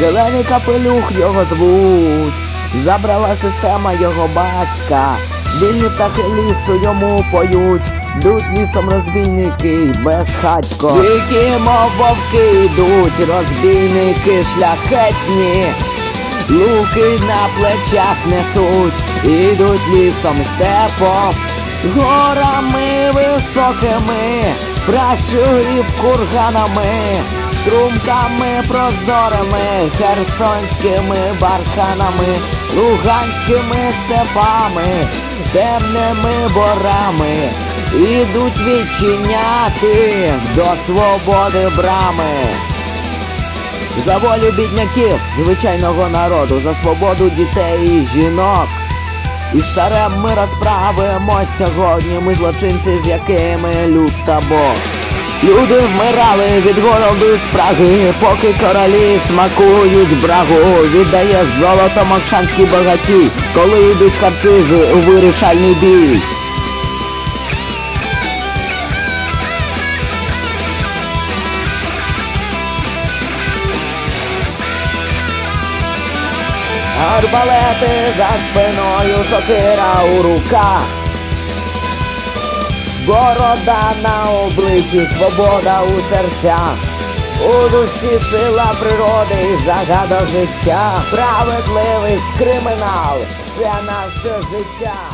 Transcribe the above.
Зелений капелюх його звуть. Забрала система його батька. Вільні птахи лісу йому поють. Йдуть лісом розбійники безхатько. Дикі, мов вовки йдуть, розбійники шляхетні. Луки на плечах несуть, ідуть лісом степом, горами високими, пращурів курганами, струмками прозорими, херсонськими барханами, луганськими степами, темними борами, ідуть відчиняти до свободи брами. За волю бідняків, звичайного народу, за свободу дітей і жінок. І з царем ми розправимось сьогодні, ми злочинці, з якими люд та Бог. Люди вмирали від голоду і спраги, поки королі смакують брагу, віддає золото мокшанські богаті, коли йдуть харцизи у вирішальний бій. Арбалети за спиною, сокира у руках. Борода на обличчі, свобода у серцях. У душі сила природи і загада життя. Справедливість, кримінал, це наше життя.